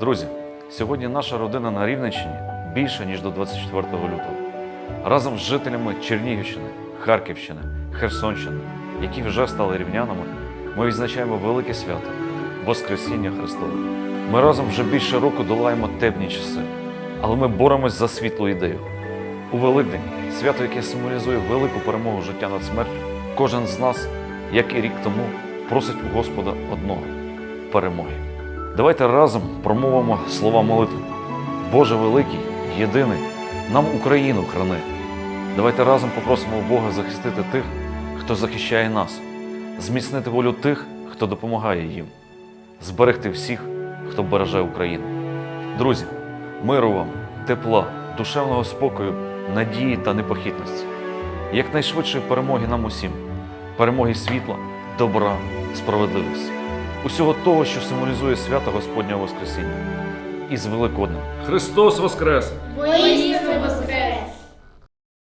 Друзі, сьогодні наша родина на Рівненщині більше ніж до 24 лютого. Разом з жителями Чернігівщини, Харківщини, Херсонщини, які вже стали рівнянами, ми відзначаємо велике свято Воскресіння Христове. Ми разом вже більше року долаємо темні часи, але ми боремось за світлу ідею. У Великдень свято, яке символізує велику перемогу життя над смертю, кожен з нас, як і рік тому просить у Господа одного перемоги. Давайте разом промовимо слова молитви. Боже великий, єдиний, нам Україну храни. Давайте разом попросимо Бога захистити тих, хто захищає нас, зміцнити волю тих, хто допомагає їм, зберегти всіх, хто береже Україну. Друзі, миру вам, тепла, душевного спокою, надії та непохитності. Якнайшвидшої перемоги нам усім, перемоги світла, добра, справедливості, усього того, що символізує свято Господнього Воскресіння. І з Великоднем. Христос Воскрес! Воскрес!